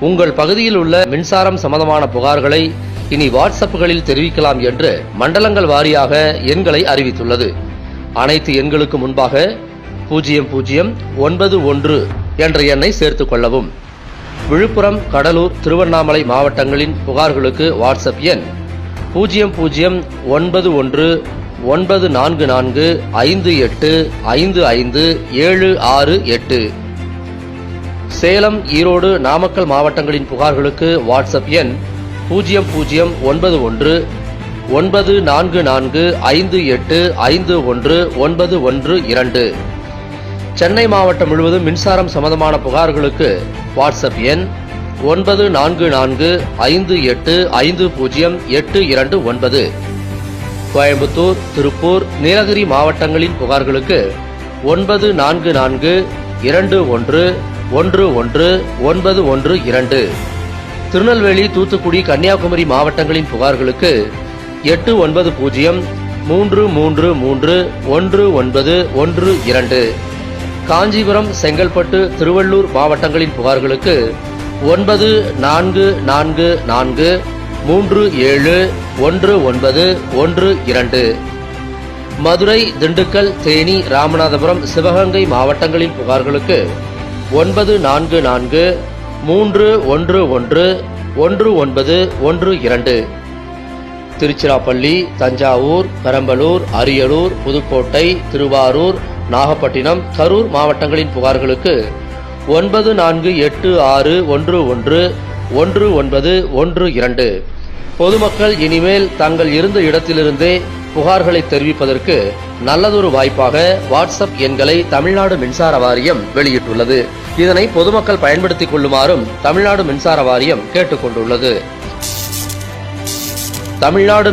உங்கள் பகுதியில் உள்ள மின்சாரம் சம்பந்தமான புகார்களை இனி வாட்ஸ்அப்புகளில் தெரிவிக்கலாம் என்று மண்டலங்கள் வாரியாக எண்களை அறிவித்துள்ளது. அனைத்து எண்களுக்கு முன்பாக பூஜ்ஜியம் பூஜ்ஜியம் ஒன்பது ஒன்று என்ற எண்ணை சேர்த்துக் கொள்ளவும். விழுப்புரம் கடலூர் திருவண்ணாமலை மாவட்டங்களின் புகார்களுக்கு வாட்ஸ்அப் எண் பூஜ்ஜியம் பூஜ்ஜியம் ஒன்பது ஒன்று ஒன்பது நான்கு நான்கு ஐந்து எட்டு ஐந்து ஐந்து ஏழு ஆறு எட்டு. சேலம் ஈரோடு நாமக்கல் மாவட்டங்களின் புகார்களுக்கு வாட்ஸ்அப் எண் பூஜ்ஜியம் பூஜ்ஜியம் ஒன்பது ஒன்று ஒன்பது நான்கு நான்கு ஐந்து எட்டு ஐந்து ஒன்று ஒன்பது ஒன்று இரண்டு. சென்னை மாவட்டம் முழுவதும் மின்சாரம் சம்பந்தமான புகார்களுக்கு வாட்ஸ்அப் எண் ஒன்பது நான்கு நான்கு ஐந்து எட்டு ஐந்து பூஜ்ஜியம் எட்டு இரண்டு ஒன்பது. கோயம்புத்தூர் திருப்பூர் நீலகிரி மாவட்டங்களின் புகார்களுக்கு ஒன்பது நான்கு நான்கு இரண்டு ஒன்று ஒன்று ஒன்று ஒன்பது ஒன்று இரண்டு. திருநெல்வேலி தூத்துக்குடி கன்னியாகுமரி மாவட்டங்களின் புகார்களுக்கு எட்டு ஒன்பது பூஜ்ஜியம் மூன்று மூன்று மூன்று ஒன்று ஒன்பது ஒன்று இரண்டு. காஞ்சிபுரம் செங்கல்பட்டு திருவள்ளூர் மாவட்டங்களின் புகார்களுக்கு ஒன்பது நான்கு நான்கு நான்கு மூன்று ஏழு ஒன்று ஒன்பது ஒன்று இரண்டு. மதுரை திண்டுக்கல் தேனி ராமநாதபுரம் சிவகங்கை மாவட்டங்களின் புகார்களுக்கு ஒன்பது நான்கு நான்கு மூன்று ஒன்று ஒன்று ஒன்று ஒன்பது ஒன்று இரண்டு. திருச்சிராப்பள்ளி தஞ்சாவூர் பெரம்பலூர் அரியலூர் புதுக்கோட்டை திருவாரூர் நாகப்பட்டினம் கரூர் மாவட்டங்களின் புகார்களுக்கு ஒன்பது நான்கு எட்டு ஆறு ஒன்று ஒன்று ஒன்று ஒன்பது ஒன்று இரண்டு. பொதுமக்கள் இனிமேல் தங்கள் இருந்த இடத்திலிருந்தே புகார்களை தெரிவிப்பதற்கு நல்லதொரு வாய்ப்பாக வாட்ஸ்அப் எண்களை தமிழ்நாடு மின்சார வாரியம் வெளியிட்டுள்ளது. இதனை பொதுமக்கள் பயன்படுத்திக் கொள்ளுமாறும் தமிழ்நாடு மின்சார வாரியம் கேட்டுக் கொண்டுள்ளது தமிழ்நாடு